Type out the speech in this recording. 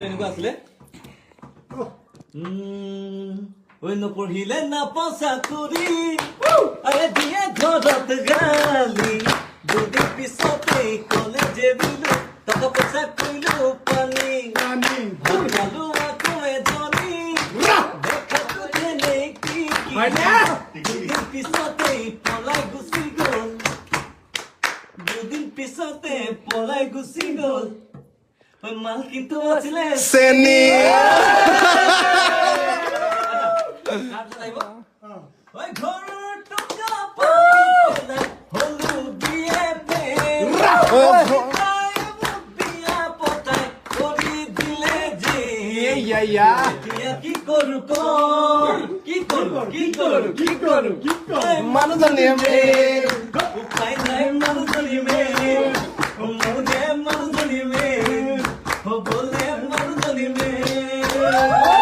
আছিলে? চাকৰি আৰে দিয়ে ঘৰত গালি। দুদিন পিছতেই কলেজ এৰিলো টকা পইচা কৰিলো পানী ভালো পালো আকৌ এজনী। দেখাতো কি দুদিন পিছতেই পলাই গুচি গ'ল। দুদিন পিছতে পলাই গুচি গ'ল। মাল কিন্তু তাৰপিছত আহিব ঐ ঘৰৰ টকা পাই হলো বিয়ে প্ৰেম তাই মোক বিয়া পতাই কৰি দিলে যে এতিয়া কি কৰো কি কৰো কি কৰো কি কৰো কি উপায় নাই মানুহজনী মেইন হ'বলে মানুহজনী মেইন